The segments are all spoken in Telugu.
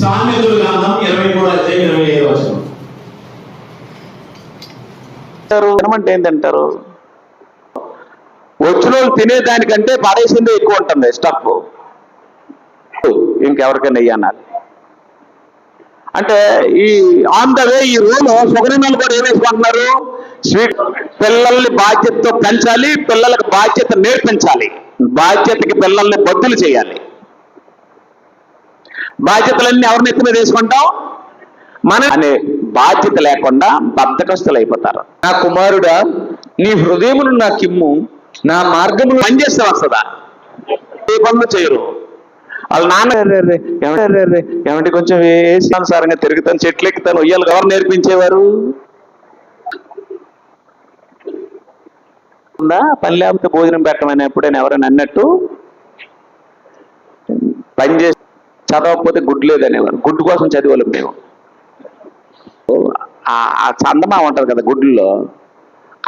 సామెతలు గ్రంథం ఇరవై మూడు అధ్యాయం ఇరవై ఐదు వచనం. తినమంటే ఏంటంటారు వచ్చిన వాళ్ళు తినేదానికంటే పడేసిందే ఎక్కువ ఉంటుంది స్టఫ్ ఇంకెవరికైనా వెయ్యి అన్నారు. అంటే ఈ ఆన్ ద వే ఈ రూమ్ సుగరిమలు కూడా ఏం వేసుకుంటున్నారు? స్వీట్ పిల్లల్ని బాధ్యతతో పెంచాలి పిల్లలకు బాధ్యత నేర్పించాలి. బాధ్యతకి పిల్లల్ని బద్దులు చేయాలి. బాధ్యతలన్నీ ఎవరిని ఎత్తి మీద వేసుకుంటాం? మన అనే బాధ్యత లేకుండా బద్దకస్తులు అయిపోతారు నా కుమారుడా నీ హృదయమును నాకిమ్ము నా మార్గమును పనిచేస్తే వస్తుందా ఏ పనులు చేయరు. వాళ్ళ నాన్న "రే, రే, ఏమంటే కొంచెం వేసి అనుసారంగా తిరుగుతాను చెట్లు ఎక్కుతాను ఉయ్యాలు ఎవరు నేర్పించేవారు? పని లేకపోతే భోజనం పెట్టమని ఎప్పుడైనా ఎవరైనా అన్నట్టు? పని చేసి చదవకపోతే గుడ్డు లేదనేవారు. గుడ్డు కోసం చదివాళ్ళం మేము. ఆ- చందమా ఉంటుంది కదా గుడ్డులో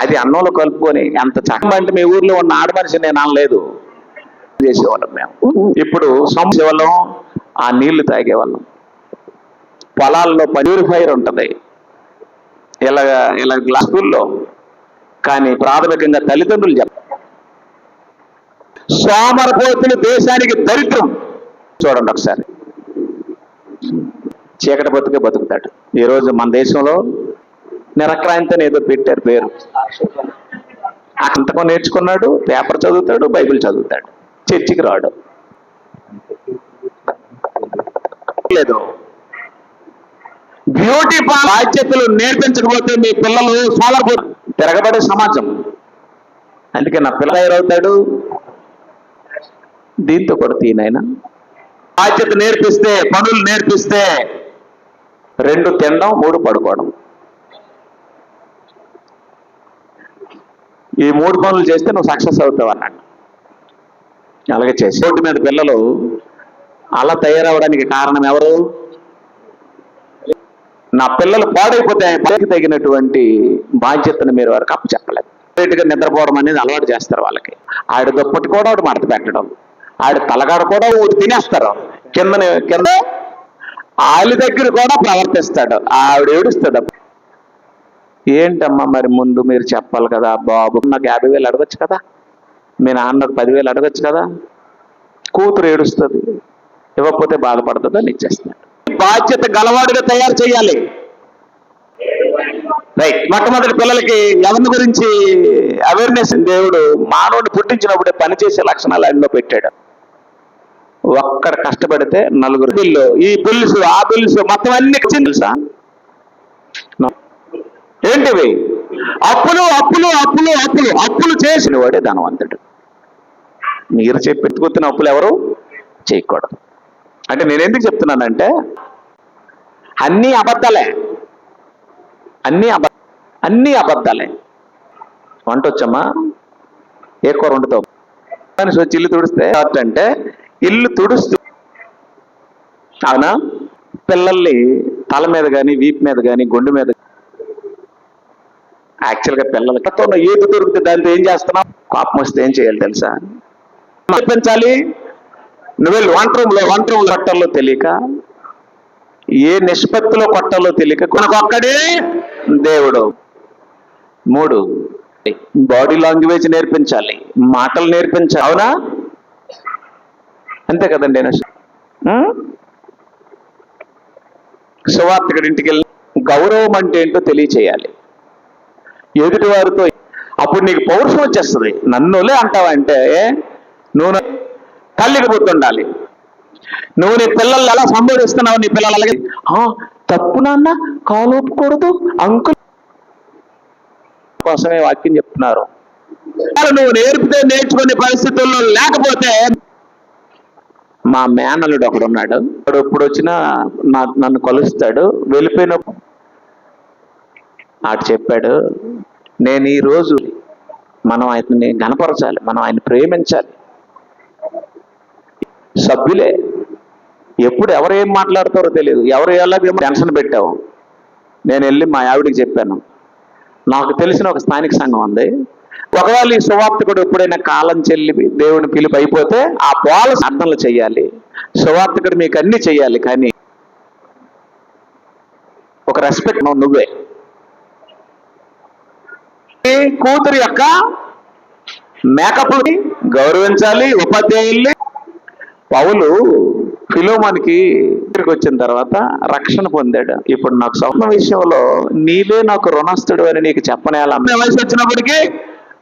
అది అన్నంలో కలుపుకొని ఎంత చక్కగా అంటే మీ ఊర్లో ఉన్న ఆడ మనిషి నేను అనలేదు. చేసేవాళ్ళం మేము. ఇప్పుడు సంవత్సరం ఆ నీళ్ళు తాగేవాళ్ళం. పొలాల్లో ప్యూరిఫైర్ ఉంటుంది. ఇలా ఇలా గ్లాస్ స్కూల్లో కానీ ప్రాథమికంగా తల్లిదండ్రులు చెప్ప సోమరపోతులు దేశానికి దరిద్రం. చూడండి ఒకసారి. చీకటి బతుకే బతుకుతాడు. ఈరోజు మన దేశంలో నిరక్రాంతి అని ఏదో పెట్టారు పేరు. అంతకం నేర్చుకున్నాడు పేపర్ చదువుతాడు బైబిల్ చదువుతాడు. చర్చికి రాడు. లేదు. బ్యూటీ బాధ్యతలు నేర్పించకపోతే మీ పిల్లలు చాలా తిరగబడే సమాజం. అందుకే నా పిల్ల అవుతాడు? దీంతో కూడా తీనైనా బాధ్యత నేర్పిస్తే పనులు నేర్పిస్తే రెండు తినడం మూడు పడుకోవడం. ఈ మూడు పనులు చేస్తే నువ్వు సక్సెస్ అవుతావు అన్నాడు. అలాగే చేసి రోడ్డు మీద పిల్లలు అలా తయారవడానికి కారణం ఎవరు? నా పిల్లలు పాడైపోతే బాధ్యత తగినటువంటి బాధ్యతను మీరు వారికి అప్పచెప్పలేదు. గా నిద్రపోవడం అనేది అలవాటు చేస్తారు వాళ్ళకి. ఆడ దుప్పటి కూడా ఒకటి మడత పెట్టడం. ఆడ తలగాడ కూడా ఊరు తినేస్తారు. కింద కింద వాళ్ళ దగ్గర కూడా ప్రవర్తిస్తాడు. ఆవిడ ఏడుస్తాడు ఏంటమ్మా మరి ముందు మీరు చెప్పాలి కదా బాబు నాకు యాభై వేలు అడగచ్చు కదా? మీ నాన్నకు పదివేలు అడగచ్చు కదా? కూతురు ఏడుస్తుంది. ఇవ్వకపోతే బాధపడుతుంది? అని ఇచ్చేస్తున్నాడు. బాధ్యత గలవాడిగా తయారు చేయాలి. రైట్ మొట్టమొదటి పిల్లలకి ఎవరి గురించి అవేర్నెస్ దేవుడు మానవుడిని పుట్టించినప్పుడే పనిచేసే లక్షణాలు ఎన్నో పెట్టాడు. ఒక్కడ కష్టపడితే నలుగురు బిల్లు ఈ బిల్స్ ఆ బిల్స్ మొత్తం అన్ని తెలుసా? ఏంటివి? అప్పులు అప్పులు అప్పులు అప్పులు. అప్పులు చేసిన వాడే ధనవంతుడు. మీరు చెప్పెత్తుకుతున్న అప్పులు ఎవరు? చేయకూడదు. అంటే నేను ఎందుకు చెప్తున్నానంటే అన్నీ అబద్ధాలే. అన్నీ అబ అన్నీ అబద్ధాలే. వంట వచ్చమ్మా ఏ కూర వండుతావు? మనిషి వచ్చి ఇల్లు తుడిస్తే అంటే ఇల్లు తుడుస్తూ అవునా? పిల్లల్ని తల మీద కానీ వీపు మీద కానీ గుండె మీద యాక్చువల్గా పిల్లలకి ఉన్న ఏది దొరికితే దాంతో ఏం చేస్తున్నావు? కోపం వస్తే ఏం చేయాలి తెలుసా? పెంచాలి నువ్వు వెళ్ళి వంట రూమ్లో వంట రూమ్ కొట్టాలో తెలియక ఏ నిష్పత్తిలో కొట్టాలో తెలియక కొనకొక్కడే దేవుడు. మూడు. బాడీ లాంగ్వేజ్ నేర్పించాలి. మాటలు నేర్పించాలి. అవునా? అంతే కదండి ఆయన. సువార్తకుడి ఇంటికి వెళ్ళి గౌరవం అంటే ఏంటో తెలియచేయాలి. ఎదుటి వారితో అప్పుడు నీకు పౌరుషం వచ్చేస్తుంది. నన్నులే అంటావంటే నువ్వు తల్లికి గుర్తుండాలి. నువ్వు నీ పిల్లల్ని ఎలా సంబోధిస్తున్నావు నీ పిల్లలు అలాగే "ఆ, తప్పు నాన్న కాలోపకూడదు అంకుల్ కోసమే వాక్యం చెప్తున్నారు. నువ్వు నేర్పితే నేర్చుకునే పరిస్థితుల్లో లేకపోతే మా మేనలుడు ఒకడు ఉన్నాడు వాడు ఎప్పుడు వచ్చినా నా నన్ను కలుస్తాడు. వెళ్ళిపోయిన ఆడు చెప్పాడు నేను ఈ రోజు మనం ఆయన్ని గనపరచాలి మనం ఆయన ప్రేమించాలి. సభ్యులే ఎప్పుడు ఎవరు ఏం మాట్లాడతారో తెలియదు. ఎవరు ఎలా టెన్షన్ పెట్టావు నేను వెళ్ళి మా ఆవిడికి చెప్పాను. నాకు తెలిసిన ఒక స్థానిక సంఘం ఉంది. ఒకవేళ ఈ సువార్తకుడు ఎప్పుడైనా కాలం చెల్లి దేవుని పిలుపు అయిపోతే ఆ పోల అర్థనలు చేయాలి సువార్తకుడు మీకు అన్ని చెయ్యాలి కానీ ఒక రెస్పెక్ట్ నువ్వే కూతురు యొక్క మేకప్ని గౌరవించాలి ఉపాధ్యాయుల్ని పౌలు ఫిలోమానికి ఇక్కడికి వచ్చిన తర్వాత రక్షణ పొందాడు. ఇప్పుడు నాకు స్వప్న విషయంలో నీవే నాకు రుణస్తుడు అని నీకు చెప్పనేలా వయసు వచ్చినప్పటికీ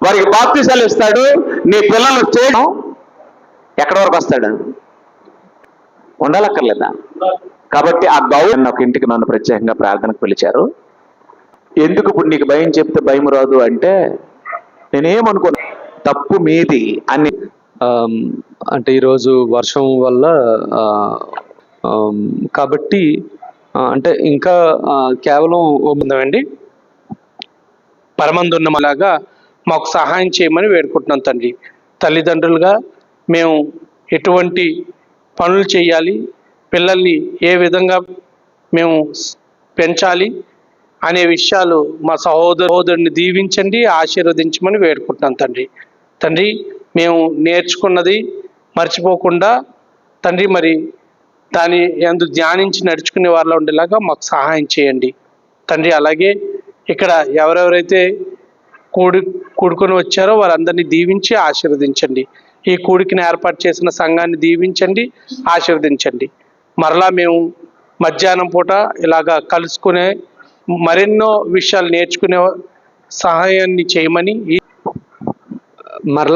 వారికి బాప్తిసాలు ఇస్తాడు నీ పిల్లలు చేయడం ఎక్కడి వరకు వస్తాడు? ఉండాలక్కర్లేదా? కాబట్టి ఆ గౌరవం ఒక ఇంటికి నన్ను ప్రత్యేకంగా ప్రార్థనకు పిలిచారు. ఎందుకు ఇప్పుడు నీకు భయం చెప్తే భయం రాదు అంటే నేనేమనుకో తప్పు మీది అని. అంటే ఈరోజు వర్షం వల్ల కాబట్టి అంటే ఇంకా కేవలం ఉందండి పరమందున్నలాగా మాకు సహాయం చేయమని వేడుకుంటున్నాం తండ్రి. తల్లిదండ్రులుగా మేము ఎటువంటి పనులు చేయాలి పిల్లల్ని ఏ విధంగా మేము పెంచాలి అనే విషయాలు మా సహోదరు సహోదరుని దీవించండి ఆశీర్వదించమని వేడుకుంటున్నాం తండ్రి. తండ్రి మేము నేర్చుకున్నది మర్చిపోకుండా తండ్రి మరి దాని ఎందు ధ్యానించి నడుచుకునే వారిలో ఉండేలాగా మాకు సహాయం చేయండి. తండ్రి అలాగే ఇక్కడ ఎవరెవరైతే కూడి కూడుకొని వచ్చారో వారందరినీ దీవించి ఆశీర్వదించండి. ఈ కూడికిని ఏర్పాటు చేసిన సంఘాన్ని దీవించండి ఆశీర్వదించండి. మరలా మేము మధ్యాహ్నం పూట ఇలాగా కలుసుకునే మరెన్నో విషయాలు నేర్చుకునే సహాయాన్ని చేయమని మరలా